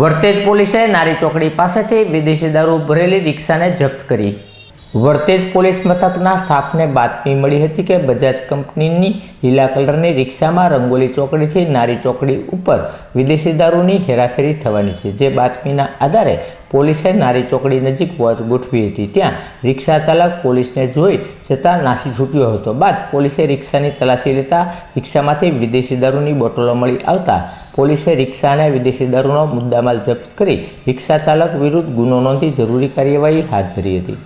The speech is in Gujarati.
વર્તેજ પોલીસે નારી ચોકડી પાસેથી વિદેશી દારૂ ભરેલી રિક્ષાને જપ્ત કરી. વર્તેજ પોલીસ મથકના સ્ટાફને બાતમી મળી હતી કે બજાજ કંપનીની લીલા કલરની રિક્ષામાં રંગોલી ચોકડીથી નારી ચોકડી ઉપર વિદેશી દારૂની હેરાફેરી થવાની છે, જે બાતમીના આધારે પોલીસે નારી ચોકડી નજીક વોચ ગોઠવી હતી. ત્યાં રિક્ષા ચાલક પોલીસને જોઈ જતાં નાસી છૂટ્યો હતો. બાદ પોલીસે રિક્ષાની તલાશી લેતા રિક્ષામાંથી વિદેશી દારૂની બોટલો મળી આવતા પોલીસે રિક્ષા અને વિદેશી દારૂનો મુદ્દામાલ જપ્ત કરી રિક્ષા ચાલક વિરુદ્ધ ગુનો નોંધી જરૂરી કાર્યવાહી હાથ ધરી હતી.